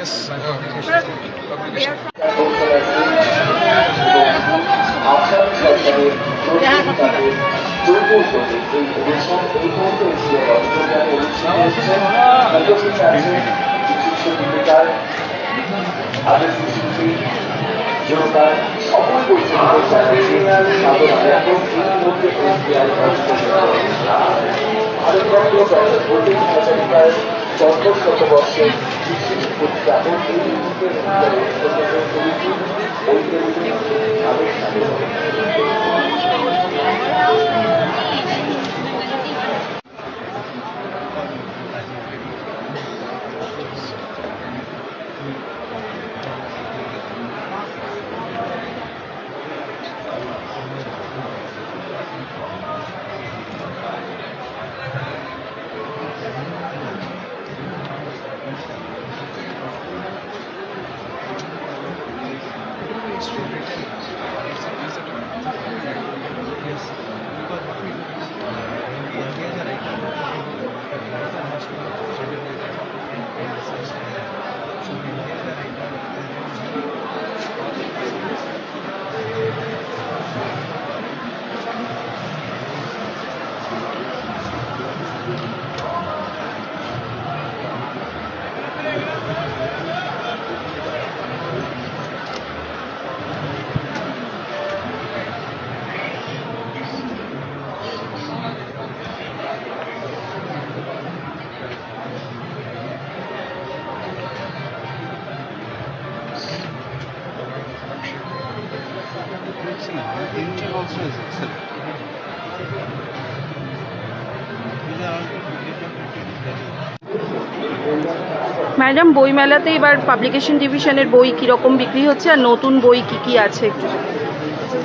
Yes, I know. Publication. সকল বৈচিত্র্যের সাথে সাধনা এবং ইতিমধ্যে এসবিআই ভারতরত্ন ডক্টর বন্দিত হাজারিকার চন্দ্র শতবর্ষের বিশেষ উদযাপন এই মুহূর্তে প্রকাশের করেছি also is excellent. ম্যাডাম, বইমেলাতে এবার পাবলিকেশন ডিভিশনের বই কীরকম বিক্রি হচ্ছে আর নতুন বই কি কি আছে একটু?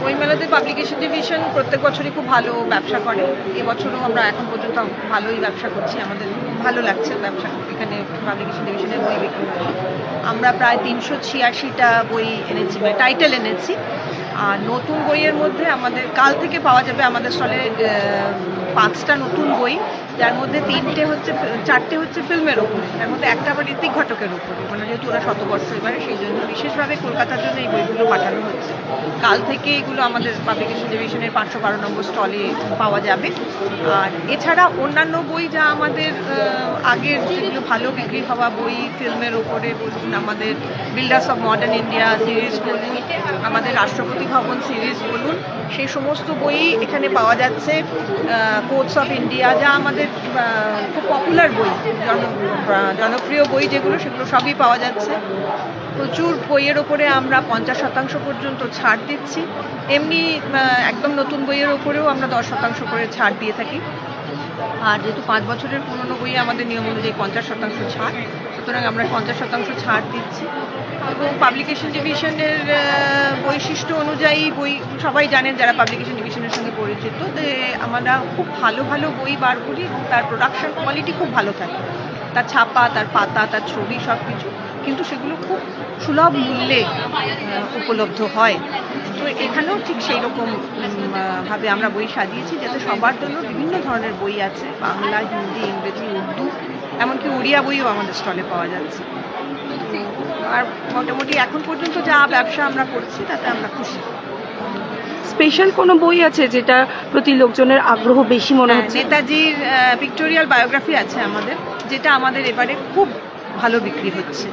বইমেলাতে পাবলিকেশন ডিভিশন প্রত্যেক বছরই খুব ভালো ব্যবসা করে। এবছরও আমরা এখন পর্যন্ত ভালোই ব্যবসা করছি, আমাদের ভালো লাগছে ব্যবসা। এখানে পাবলিকেশন ডিভিশনের বই বিক্রি আমরা প্রায় তিনশো ছিয়াশিটা বই এনেছি মানে টাইটেল এনেছি। আর নতুন বইয়ের মধ্যে আমাদের কাল থেকে পাওয়া যাবে আমাদের স্টলে পাঁচটা নতুন বই। যার মধ্যে তিনটে হচ্ছে চারটে হচ্ছে ফিল্মের ওপরে। তার মধ্যে একটা আবার ঋতিক ঘটকের উপরে মানে যেহেতু ওরা শতবর্ষ এবারে, সেই জন্য বিশেষভাবে কলকাতার জন্য এই বইগুলো পাঠানো হচ্ছে। কাল থেকে এগুলো আমাদের পাবলিকেশন ডিভিশনের পাঁচশো বারো নম্বর স্টলে পাওয়া যাবে। আর এছাড়া অন্যান্য বই যা আমাদের আগের যেগুলো ভালো বিক্রি হওয়া বই, ফিল্মের ওপরে বলুন আমাদের builders of modern India series বলুন, আমাদের রাষ্ট্রপতি ভবন সিরিজ বলুন, সেই সমস্ত বই এখানে পাওয়া যাচ্ছে। কোর্টস অফ ইন্ডিয়া যা আমাদের আহ, খুব পপুলার বই জনপ্রিয় বই যেগুলো সেগুলো সবই পাওয়া যাচ্ছে। প্রচুর বইয়ের ওপরে আমরা পঞ্চাশ শতাংশ পর্যন্ত ছাড় দিচ্ছি। এমনি একদম নতুন বইয়ের ওপরেও আমরা দশ শতাংশ করে ছাড় দিয়ে থাকি। আর যেহেতু পাঁচ বছরের পুরনো বইয়ে আমাদের নিয়ম অনুযায়ী পঞ্চাশ শতাংশ ছাড়, সুতরাং আমরা পঞ্চাশ শতাংশ ছাড় দিচ্ছি। এবং পাবলিকেশন ডিভিশনের বৈশিষ্ট্য অনুযায়ী বই সবাই জানেন যারা পাবলিকেশন ডিভিশনের সঙ্গে পরিচিত, যে আমরা খুব ভালো ভালো বই বার করি এবং তার প্রোডাকশন কোয়ালিটি খুব ভালো থাকে। তার ছাপা, তার পাতা, তার ছবি সব কিছু কিন্তু সেগুলো খুব সুলভ মূল্যে উপলব্ধ হয়। তো এখানেও ঠিক সেই রকম ভাবে আমরা বই সাজিয়েছি যাতে সবার জন্য বিভিন্ন ধরনের বই আছে বাংলা হিন্দি ইংরেজি উর্দু এমনকি উড়িয়া বইও আমাদের স্টলে পাওয়া যাচ্ছে। আর মোটামুটি এখন পর্যন্ত যা ব্যবসা আমরা করছি তাতে আমরা খুশি। স্পেশাল কোনো বই আছে যেটা প্রতি লোকজনের আগ্রহ বেশি মনে হ্যাঁ, হচ্ছে? নেতাজির পিক্টোরিয়াল বায়োগ্রাফি আছে আমাদের যেটা আমাদের এবারে খুব ভালো বিক্রি হচ্ছে।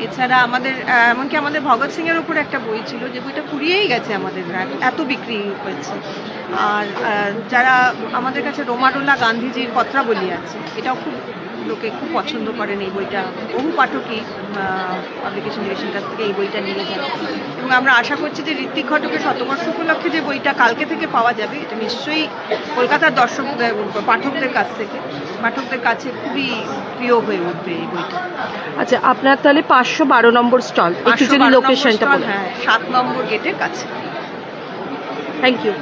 এছাড়া আমাদের এমনকি আমাদের ভগৎ সিং এর উপর একটা বই ছিল যে বইটা ফুরিয়েই গেছে আমাদের এত- বিক্রি হয়েছে। আর যারা আমাদের কাছে রোমাডোলা গান্ধীজির পত্রাবলী আছে, এটাও খুব লোকে খুব পছন্দ করেন এই বইটা। বহু পাঠকই পাবলিকেশন ডিভিশন কাছ থেকে এই বইটা নিয়ে যান। এবং আমরা আশা করছি যে ঋত্বিক ঘটকের শতবর্ষ উপলক্ষে যে বইটা কালকে থেকে পাওয়া যাবে, এটা নিশ্চয়ই কলকাতার দর্শকদের পাঠকদের কাছ থেকে, পাঠকদের কাছে খুবই প্রিয় হয়ে উঠবে এই বইটা। আচ্ছা আপনার তাহলে পাঁচশো বারো নম্বর স্টল। একটু যদি লোকেশনটা হ্যাঁ সাত নম্বর গেটের কাছে। Thank you